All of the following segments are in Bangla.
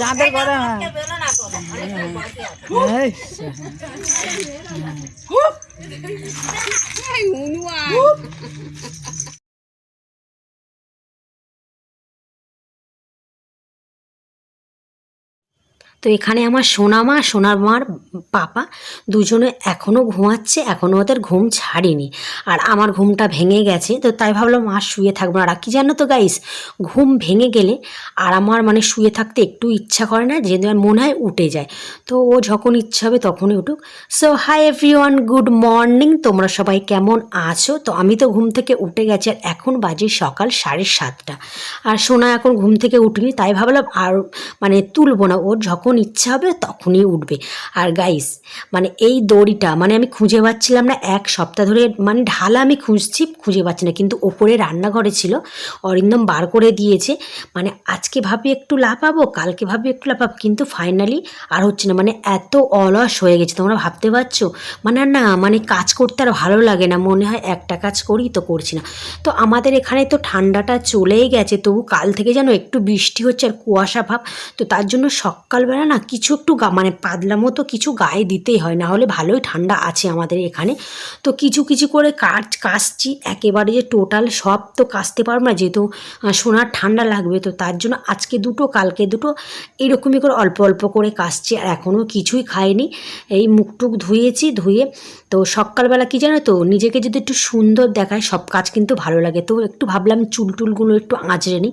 চাঁদের করে হ্যাঁ। তো এখানে আমার সোনা মা, সোনার মার পাপা দুজনে এখনও ঘুমাচ্ছে এখনও ওদের ঘুম ছাড়েনি। আর আমার ঘুমটা ভেঙে গেছে, তো তাই ভাবলাম মা শুয়ে থাকব না। আর কি জানো তো গাইস ঘুম ভেঙে গেলে আর আমার মানে শুয়ে থাকতে একটু ইচ্ছা করে না যে মনে হয় উঠে যায়। তো ও যখন ইচ্ছা হবে তখনই উঠুক। So hi everyone good morning তোমরা সবাই কেমন আছো? তো আমি তো ঘুম থেকে উঠে গেছি, আর এখন বাজে সকাল সাড়ে সাতটা। আর সোনা এখন ঘুম থেকে উঠিনি, তাই ভাবলাম আর মানে তুলবো না। ওর যখন ইচ্ছা হবে তখনই উঠবে। আর গাইস মানে এই দড়িটা মানে আমি খুঁজে পাচ্ছিলাম না, এক সপ্তাহ ধরে মানে ঢালা আমি খুঁজছি, খুঁজে পাচ্ছি না। কিন্তু ওপরে রান্নাঘরে ছিল, অরিন্দম বার করে দিয়েছে মানে আজকে ভাবি একটু লাফাবো, কালকে ভাবি একটু লাফাবো, কিন্তু ফাইনালি আর হচ্ছে না মানে এত অলস হয়ে গেছে। তোমরা ভাবতে পারছ? মানে না মানে কাজ করতে আর ভালো লাগে না, মনে হয় একটা কাজ করি তো করছি না। তো আমাদের এখানে তো ঠান্ডাটা চলেই গেছে, তবু কাল থেকে যেন একটু বৃষ্টি হচ্ছে আর কুয়াশা ভাব, তো তার জন্য সকালবেলা না কিছু একটু মানে পাতলা মতো কিছু গায়ে দিতেই হয়, না হলে ভালোই ঠান্ডা আছে আমাদের এখানে। তো কিছু কিছু করে কাজ কাশছি একেবারে যে টোটাল সব তো কাচতে পারব না, যেহেতু সোনার ঠান্ডা লাগবে, তো তার জন্য আজকে দুটো, কালকে দুটো এরকমই করে অল্প অল্প করে কাশছি আর এখনও কিছুই খাইনি। এই মুখ টুক ধুয়েছি, ধুয়ে তো সকালবেলা কি জানো তো, নিজেকে যদি একটু সুন্দর দেখায়, সব কাজ কিন্তু ভালো লাগে। তো একটু ভাবলাম চুল টুলগুলো একটু আঁচড়ে নিই।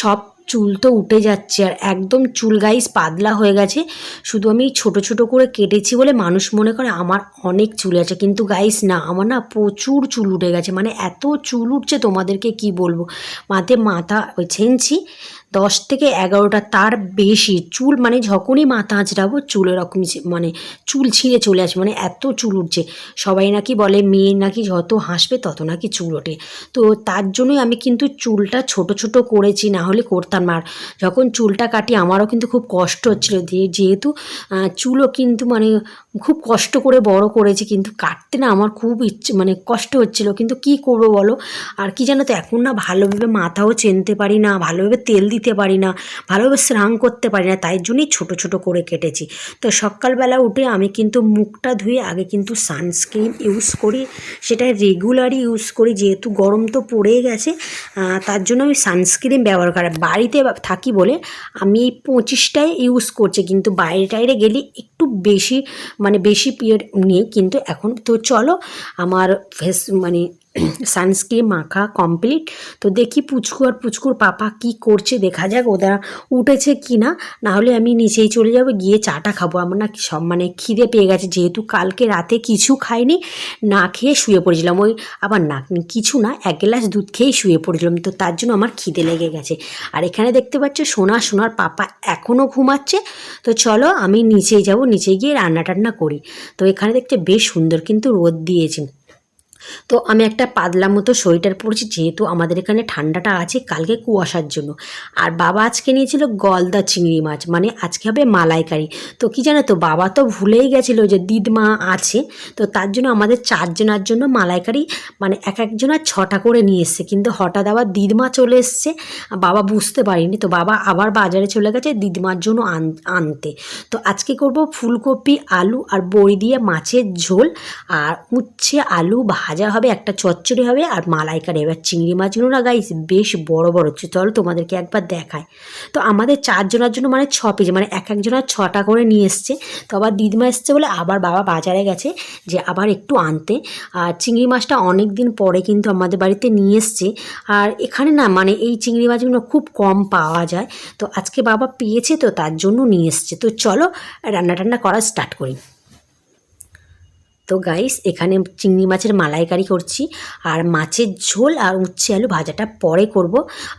সব চুল তো উঠে যাচ্ছে আর একদম চুল গাইস পাতলা হয়ে গেছে। শুধু আমি ছোট ছোট করে কেটেছি বলে মানুষ মনে করে আমার অনেক চুল আছে। কিন্তু গাইস না, আমার না প্রচুর চুল উঠে গেছে। মানে এত চুল উঠছে তোমাদেরকে কি বলব? মাথায় মাথা ওই ছেনছি দশ থেকে এগারোটা তার বেশি। চুল মানে যখনই মাথা আঁচড়াবো চুল এরকম মানে চুল ছিঁড়ে চলে আসে মানে এত চুল উঠছে। সবাই নাকি বলে, মেয়ে নাকি যত হাসবে তত নাকি চুল ওঠে। তো তার জন্যই আমি কিন্তু চুলটা ছোট ছোট করেছি, না হলে করতাম আর যখন চুলটা কাটি, আমারও কিন্তু খুব কষ্ট হচ্ছিল। দিয়ে যেহেতু চুলও কিন্তু মানে খুব কষ্ট করে বড় করেছি, কিন্তু কাটতে না আমার খুব ইচ্ছে মানে কষ্ট হচ্ছিল। কিন্তু কি করব বলো? আর কি জানো তো, এখন না ভালোভাবে মাথাও চেনতে পারি না, ভালোভাবে তেল দিতে পারি না, ভালোভাবে স্নান করতে পারি না, তাই জন্যই ছোট ছোট করে কেটেছি। তো সকালবেলা উঠে আমি কিন্তু মুখটা ধুয়ে আগে কিন্তু সানস্ক্রিন ইউজ করি, সেটা রেগুলারই ইউজ করি, যেহেতু গরম তো পড়েই গেছে তার জন্য আমি সানস্ক্রিন ব্যবহার করি। বাড়িতে থাকি বলে আমি এই পঁচিশটাই ইউজ করছি, কিন্তু বাইরে টাইরে গেলে একটু বেশি মানে বেশি পিরিয়ড নিয়ে কিন্তু এখন তো চলো, আমার ফেস মানে সানস্ক্রিন মাখা কমপ্লিট। তো দেখি পুচকু আর পুচকুর পাপা কি করছে, দেখা যাক ওরা উঠেছে কি না নাহলে আমি নিচেই চলে যাব, গিয়ে চাটা খাব। আমার না সব মানে খিদে পেয়ে গেছে, যেহেতু কালকে রাতে কিছু খাইনি, না খেয়ে শুয়ে পড়েছিলাম। ওই আবার না, কিছু না, এক গ্লাস দুধ খেয়েই শুয়ে পড়েছিলাম। তো তার জন্য আমার খিদে লেগে গেছে। আর এখানে দেখতে পাচ্ছ, সোনা, সোনার পাপা এখনও ঘুমাচ্ছে। তো চলো আমি নিচেই যাব, নিচে গিয়ে রান্না টান্না করি। তো এখানে দেখতে বেশ সুন্দর কিন্তু রোদ দিয়েছে। তো আমি একটা পাতলা মতো সোয়েটার পরেছি, যেহেতু আমাদের এখানে ঠান্ডাটা আছে কালকে কুয়াশার জন্য। আর বাবা আজকে নিয়েছিল গলদা চিংড়ি মাছ মানে আজকে হবে মালাইকারি। তো কি জানো তো, বাবা তো ভুলেই গেছিল যে দিদমা আছে, তো তার জন্য আমাদের চারজনার জন্য মালাইকারি মানে এক একজনের ছটা করে নিয়ে এসছে। কিন্তু হঠাৎ আবার দিদমা চলে এসছে, বাবা বুঝতে পারিনি। তো বাবা আবার বাজারে চলে গেছে দিদমার জন্য আন- আনতে। তো আজকে করব ফুলকপি, আলু আর বড়ি দিয়ে মাছের ঝোল, আর উচ্ছে, আলু ভাজা হবে, একটা চচ্চড়ি হবে আর মালাইকারি। এবার চিংড়ি মাছগুলো না গাইস বেশ বড় বড়। হচ্ছে চলো তোমাদেরকে একবার দেখায় তো আমাদের চারজনের জন্য মানে ছ পিস মানে এক একজনের ছটা করে নিয়ে এসছে। তো আবার দিদিমা এসছে বলে আবার বাবা বাজারে গেছে যে আবার একটু আনতে। আর চিংড়ি মাছটা অনেক দিন পরে কিন্তু আমাদের বাড়িতে নিয়ে এসছে। আর এখানে না মানে এই চিংড়ি মাছগুলো খুব কম পাওয়া যায়। তো আজকে বাবা পেয়েছে তো তার জন্য নিয়ে এসছে। তো চলো রান্না টান্না করা স্টার্ট করি। তো গাইস এখানে চিংড়ি মাছের মালাইকারি করছি। আর মাছের ঝোল আর উচ্ছে আলু ভাজাটা পরে করব।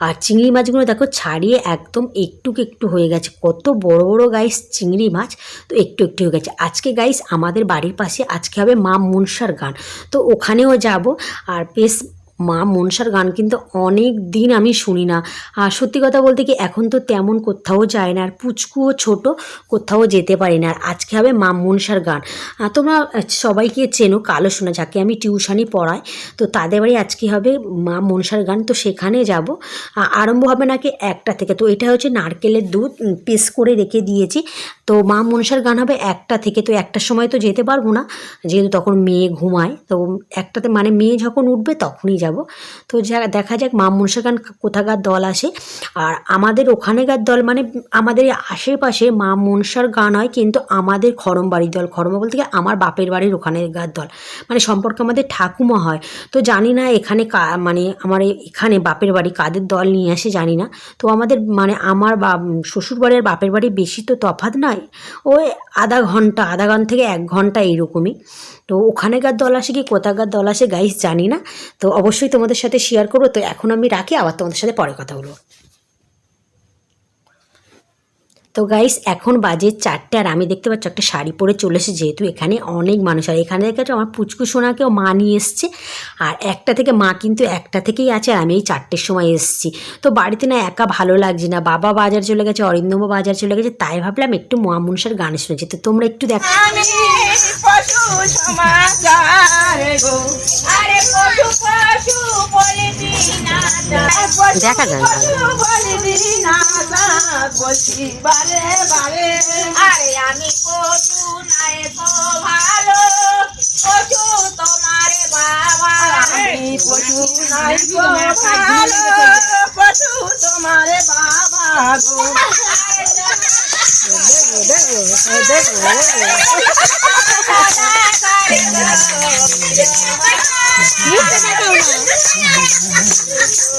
আর চিংড়ি মাছগুলো দেখো ছাড়িয়ে একদম একটু একটু হয়ে গেছে। কত বড় বড় গাইস চিংড়ি মাছ, তো একটু একটু হয়ে গেছে। আজকে গাইস আমাদের বাড়ির পাশে আজকে হবে মা মনসার গান। তো ওখানেও যাব। আর বেশ মা মনসার গান কিন্তু অনেক দিন আমি শুনি না। আর সত্যি কথা বলতে কি এখন তো তেমন কোথাও যায় না, আর পুচকুও ছোট, কোথাও যেতে পারি না। আর আজকে হবে মা মনসার গান। তোমরা সবাইকে চেনো কালো শোনা, যাকে আমি টিউশানি পড়াই, তো তাদের বাড়ি আজকে হবে মা মনসার গান, তো সেখানে যাব। আরম্ভ হবে নাকি একটা থেকে। তো এটা হচ্ছে নারকেলের দুধ পিস করে রেখে দিয়েছি। তো মা মনসার গান হবে একটা থেকে। তো একটার সময় তো যেতে পারব না। যেহেতু তখন মেয়ে ঘুমায়, তো একটাতে মানে মেয়ে যখন উঠবে তখনই যাব। তো দেখা যাক মা মনসার গান কোথাকার দল আসে। আর আমাদের ওখানেকার দল মানে আমাদের আশেপাশে মা মনসার গান হয় কিন্তু আমাদের খরম বাড়ির দল। খরম বলতে কি আমার বাপের বাড়ির ওখানেকার দল। মানে সম্পর্কে আমাদের ঠাকুমা হয়। তো জানি না এখানে মানে আমার এখানে বাপের বাড়ি কাদের দল নিয়ে আসে জানি না। তো আমাদের মানে আমার বা শ্বশুর বাড়ি আর বাপের বাড়ি বেশি তো তফাৎ নয় ওই আধা ঘণ্টা আধা ঘণ্টা থেকে এক ঘণ্টা এইরকমই। তো ওখানেকার দল আসে কি, কোথাকার দল আসে গাইস জানি না। তো অবশ্যই তোমাদের সাথে শেয়ার করব। তো এখন আমি রাখি, আবার তোমাদের সাথে পরে কথা বলব। তো গাইস এখন বাজে চারটে আর আমি দেখতে পাচ্ছি একটা শাড়ি পরে চলে এসেছে, যেহেতু এখানে অনেক মানুষ আর এখানে দেখে আমার পুচকু সোনাকেও মা নিয়ে এসছে। আর একটা থেকে মা কিন্তু একটা থেকেই আছে আর আমি এই চারটের সময় এসেছি। তো বাড়িতে না একা ভালো লাগছে না, বাবা বাজার চলে গেছে, অরিন্দম বাজার চলে গেছে, তাই ভাবলাম একটু মা মনসার গান শুনেছি। তো তোমরা একটু দেখো দেখা যায় না। আরে আমি পশু নাই তো ভালো। পশু তোমারে বাবা। আমি পশু নাই তো ভালো। তোমারে বাবা গো। সাদা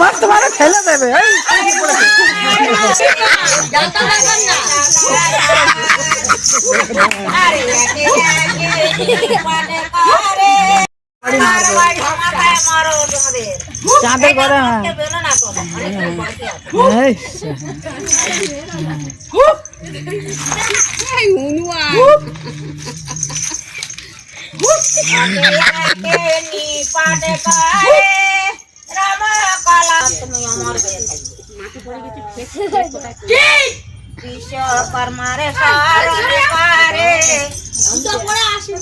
হনুমান তোমার ফেলে দেবে চাঁদের ঘরে হ্যাঁ। রাম কলা তুমি আমার হয়ে থাকবে করে